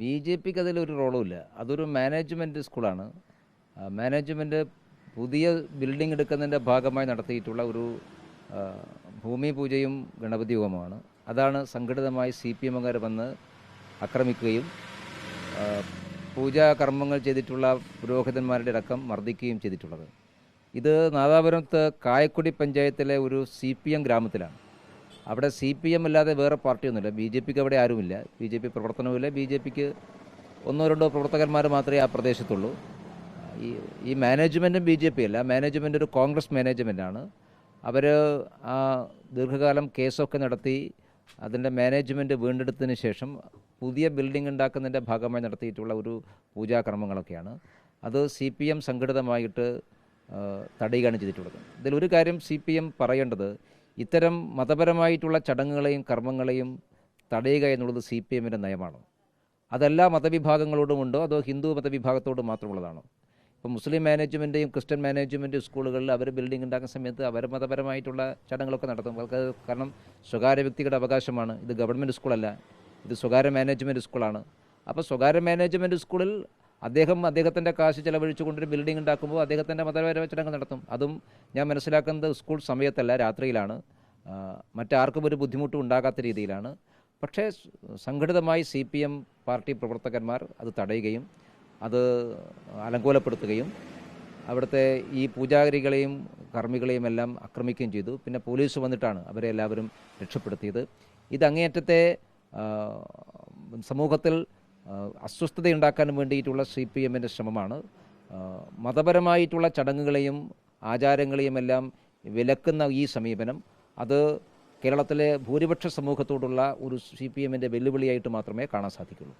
B J പിക്ക് അതിലൊരു റോളുമില്ല അതൊരു management സ്കൂളാണ്. മാനേജ്മെന്റ് പുതിയ ബിൽഡിംഗ് എടുക്കുന്നതിന്റെ ഭാഗമായി നടത്തിയിട്ടുള്ള ഒരു ഭൂമി പൂജയും ഗണപതി ഹോമമാണ് അതാണ് സംഘടിതമായി സി പി എമ്മുകാർ വന്ന് ആക്രമിക്കുകയും പൂജാ കർമ്മങ്ങൾ ചെയ്തിട്ടുള്ള പുരോഹിതന്മാരുടെ അടക്കം മർദ്ദിക്കുകയും ചെയ്തിട്ടുള്ളത്. ഇത് നാദാപുരത്ത് കായക്കുടി പഞ്ചായത്തിലെ ഒരു സി പി എം ഗ്രാമത്തിലാണ്. അവിടെ സി പി എം അല്ലാതെ വേറെ പാർട്ടിയൊന്നുമില്ല. ബി ജെ പിക്ക് അവിടെ ആരുമില്ല. ബി ജെ പി പ്രവർത്തനവുമില്ല. ബി ജെ പിക്ക് ഒന്നോ രണ്ടോ പ്രവർത്തകന്മാർ മാത്രമേ ആ പ്രദേശത്തുള്ളൂ. ഈ ഈ മാനേജ്മെന്റും ബി ജെ പി അല്ല. മാനേജ്മെന്റ് ഒരു കോൺഗ്രസ് മാനേജ്മെന്റാണ് അവർ ആ ദീർഘകാലം കേസൊക്കെ നടത്തി അതിന്റെ മാനേജ്മെന്റ് വീണ്ടെടുത്തതിന് ശേഷം പുതിയ ബിൽഡിംഗ് ഉണ്ടാക്കുന്നതിന്റെ ഭാഗമായി നടത്തിയിട്ടുള്ള ഒരു പൂജാക്രമങ്ങളൊക്കെയാണ്. അത് സി പി എം സംഘടിതമായിട്ട് തടയുകയാണ് ചെയ്തിട്ടുള്ളത്. ഇതിലൊരു കാര്യം സി പി എം പറയേണ്ടത് ഇത്തരം മതപരമായിട്ടുള്ള ചടങ്ങുകളെയും കർമ്മങ്ങളെയും തടയുക എന്നുള്ളത് സി പി എമ്മിന്റെ നയമാണ്. അതെല്ലാ മതവിഭാഗങ്ങളോടുമുണ്ടോ? അതോ ഹിന്ദു മതവിഭാഗത്തോട് മാത്രമുള്ളതാണോ? ഇപ്പോൾ മുസ്ലിം മാനേജ്മെന്റെയും ക്രിസ്ത്യൻ മാനേജ്മെന്റ് സ്കൂളുകളിൽ അവർ ബിൽഡിംഗ് ഉണ്ടാക്കുന്ന സമയത്ത് അവർ മതപരമായിട്ടുള്ള ചടങ്ങുകളൊക്കെ നടത്തും. അവർക്ക് കാരണം സ്വകാര്യ വ്യക്തികളുടെ അവകാശമാണ്. ഇത് ഗവൺമെന്റ് സ്കൂളല്ല ഇത് സ്വകാര്യ മാനേജ്മെന്റ് സ്കൂളാണ് അപ്പോൾ സ്വകാര്യ മാനേജ്മെന്റ് സ്കൂളിൽ അദ്ദേഹം അദ്ദേഹത്തിന്റെ കാശ് ചെലവഴിച്ചുകൊണ്ടൊരു ബിൽഡിംഗ് ഉണ്ടാക്കുമ്പോൾ അദ്ദേഹത്തിന്റെ മതപരമായ ചടങ്ങ് നടത്തും. അതും ഞാൻ മനസ്സിലാക്കുന്നത് സ്കൂൾ സമയത്തല്ല രാത്രിയിലാണ്. മറ്റാർക്കും ഒരു ബുദ്ധിമുട്ടും ഉണ്ടാകാത്ത രീതിയിലാണ്. പക്ഷേ സംഘടിതമായി സി പി എം പാർട്ടി പ്രവർത്തകന്മാർ അത് തടയുകയും അത് അലങ്കോലപ്പെടുത്തുകയും അവിടുത്തെ ഈ പൂജാരികളെയും കർമ്മികളെയും എല്ലാം ആക്രമിക്കുകയും ചെയ്തു. പിന്നെ പോലീസ് വന്നിട്ടാണ് അവരെ എല്ലാവരും രക്ഷപ്പെടുത്തിയത്. ഇത് അങ്ങേയറ്റത്തെ സമൂഹത്തിൽ അസ്വസ്ഥതയുണ്ടാക്കാൻ വേണ്ടിയിട്ടുള്ള സി പി എമ്മിന്റെ ശ്രമമാണ്. മതപരമായിട്ടുള്ള ചടങ്ങുകളെയും ആചാരങ്ങളെയും എല്ലാം വിലക്കുന്ന ഈ സമീപനം. അത് കേരളത്തിലെ ഭൂരിപക്ഷ സമൂഹത്തോടുള്ള ഒരു സി പി എമ്മിന്റെ വെല്ലുവിളിയായിട്ട് മാത്രമേ കാണാൻ സാധിക്കുള്ളൂ.